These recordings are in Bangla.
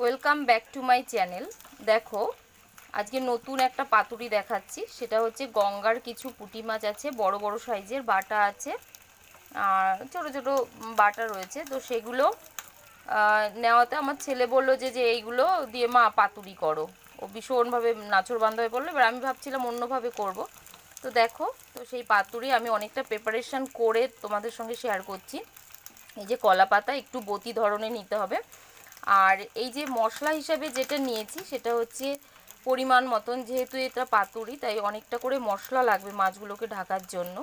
Welcome back to my channel. দেখো, আজকে নতুন একটা পাতুরি দেখাচ্ছি। সেটা হচ্ছে গঙ্গার কিছু পুঁটি মাছ আছে, বড় বড় সাইজের বাটা আছে, আর ছোট ছোট বাটা রয়েছে। তো সেগুলো নেওয়াতে আমার ছেলে বলল যে যে এইগুলো দিয়ে মা পাতুরি করো। ও ভীষণভাবে নাচর হয়ে পড়ল। এবার আমি ভাবছিলাম অন্যভাবে করব। তো দেখো, তো সেই পাতুরি আমি অনেকটা প্রিপারেশান করে তোমাদের সঙ্গে শেয়ার করছি। এই যে কলা পাতা একটু বতি ধরনের নিতে হবে। আর এই যে মশলা হিসাবে যেটা নিয়েছি, সেটা হচ্ছে পরিমাণ মতন, যেহেতু এটা পাতুরি, তাই অনেকটা করে মশলা লাগবে মাছগুলোকে ঢাকার জন্য।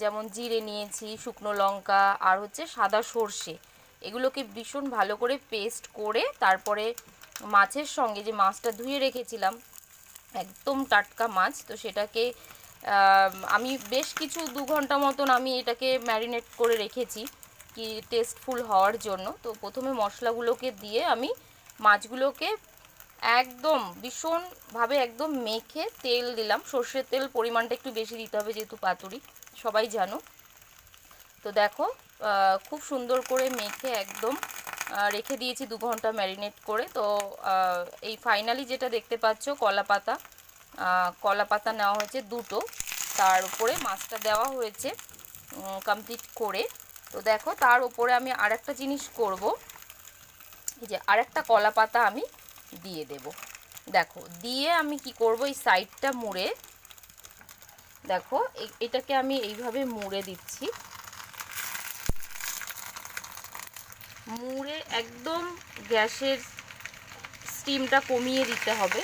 যেমন জিরে নিয়েছি, শুকনো লঙ্কা, আর হচ্ছে সাদা সর্ষে। এগুলোকে ভীষণ ভালো করে পেস্ট করে তারপরে মাছের সঙ্গে যে মাছটা ধুয়ে রেখেছিলাম, একদম টাটকা মাছ, তো সেটাকে আমি বেশ কিছু দু ঘণ্টা মতন আমি এটাকে ম্যারিনেট করে রেখেছি। কি টেস্টফুল হওয়ার জন্য, তো প্রথমে মশলাগুলোকে দিয়ে আমি মাছগুলোকে একদম ভীষণভাবে একদম মেখে তেল দিলাম। সর্ষের তেল পরিমাণটা একটু বেশি দিতে হবে যেহেতু পাতুরি, সবাই জানো। তো দেখো খুব সুন্দর করে মেখে একদম রেখে দিয়েছি দু ঘণ্টা ম্যারিনেট করে। তো এই ফাইনালি যেটা দেখতে পাচ্ছ, কলা পাতা কলা পাতা নেওয়া হয়েছে দুটো। তার উপরে মাছটা দেওয়া হয়েছে কমপ্লিট করে। তো দেখো, তার উপরে আমি আরেকটা জিনিস করব। যে আরেকটা কলা পাতা আমি দিয়ে দেব। দেখো, দিয়ে আমি কি করব, এই সাইডটা মুড়ে, দেখো এটাকে আমি এইভাবে মুড়ে দিচ্ছি। মুড়ে একদম গ্যাসের স্টিমটা কমিয়ে দিতে হবে।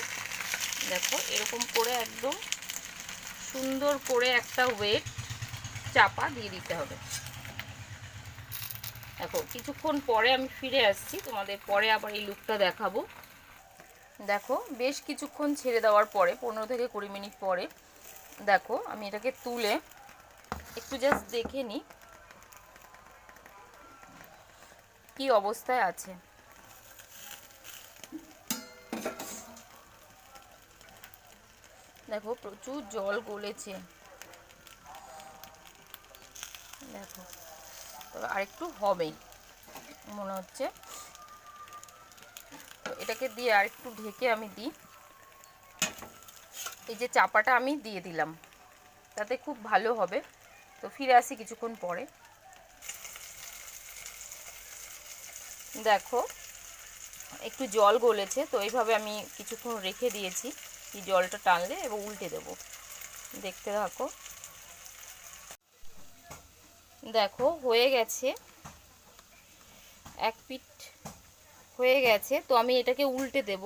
দেখো, এরকম করে একদম সুন্দর করে একটা ওয়েট চাপা দিয়ে দিতে হবে। দেখো, কিছুক্ষণ পরে আমি ফিরে আসছি, তোমাদের পরে আবার এই লুকটা দেখাবো। দেখো, বেশ কিছুক্ষণ ছেড়ে দেওয়ার পরে, পনেরো থেকে কুড়ি মিনিট পরে, দেখো, আমি এটাকে তুলে একটু জাস্ট দেখে নিই কি অবস্থায় আছে। দেখো, প্রচুর জল গলেছে। দেখো। তবে আরেকটু হবেই। মনে হচ্ছে। তো এটাকে দিয়ে আরেকটু ঢেকে আমি দিই। এই যে চাপাটা আমি দিয়ে দিলাম, তাতে খুব ভালো হবে। তো ফিরে আসি কিছুক্ষণ পরে। দেখো, একটু জল গলেছে, তো এইভাবে আমি কিছুক্ষণ রেখে দিয়েছি। এই জলটা টানলে এবং উল্টে দেব। দেখতে থাকো। দেখো, হয়ে গেছে। এক পিট হয়ে গেছে, তো আমি এটাকে উল্টে দেব।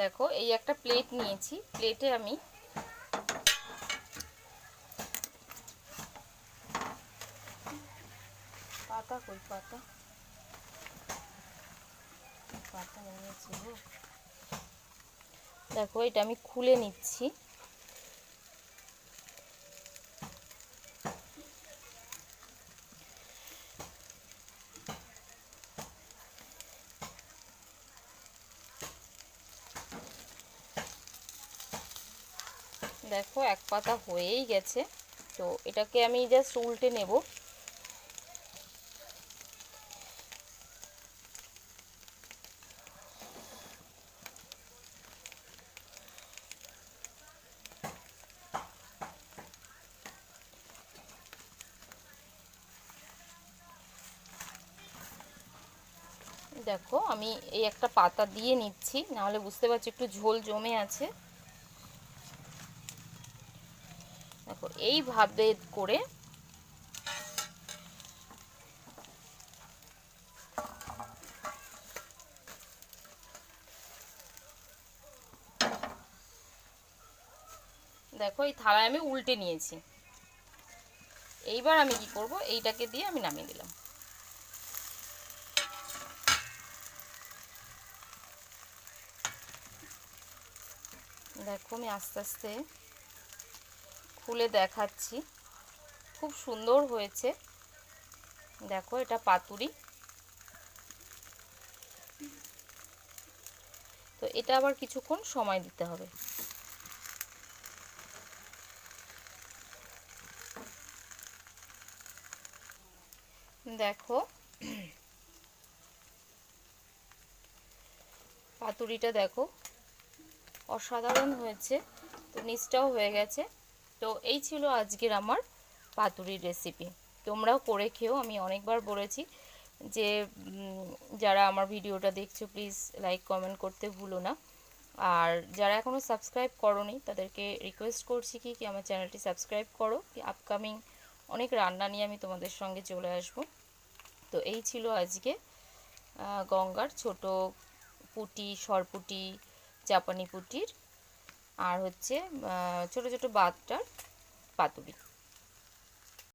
দেখো, এই একটা প্লেট নিয়েছি, প্লেটে আমি পাতা কই, পাতা? পাতা নিয়েছি গো। দেখো, এটা আমি খুলে নিচ্ছি। দেখো, এক পাতা হয়েই গেছে। তো এটাকে আমি জাস্ট উল্টে নেব। দেখো, আমি এই একটা পাতা দিয়ে নিচ্ছি, নাহলে বুঝতে পারছি একটু ঝোল জমে আছে। দেখো, এইভাবে করে দেখো, এই থালায় আমি উল্টে নিয়েছি। এইবার আমি কি করব, এইটাকে দিয়ে আমি নামিয়ে দিলাম। দেখো, আমি আস্তে আস্তে খুলে দেখাচ্ছি। খুব সুন্দর হয়েছে। দেখো, এটা পাতুরি। তো এটা আবার কিছুক্ষণ সময় দিতে হবে। দেখো, পাতুরিটা দেখো। অসাধারণ হয়েছে। তো নিচটাও হয়ে গেছে। তো এই ছিল আজকের আমার পাতুরির রেসিপি তোমরাও করে খেও, আমি অনেকবার বলেছি যে যারা আমার ভিডিওটা দেখছ প্লিজ লাইক কমেন্ট করতে ভুলো না। আর যারা এখনও সাবস্ক্রাইব করনি, তাদেরকে রিকোয়েস্ট করছি কি কি আমার চ্যানেলটি সাবস্ক্রাইব করো। কি আপকামিং অনেক রান্না নিয়ে আমি তোমাদের সঙ্গে চলে আসব। তো এই ছিল আজকে গঙ্গার ছোট পুটি, সরপুটি জাপানি পুটির আর হচ্ছে ছোট ছোট বাতটার পাতুরি।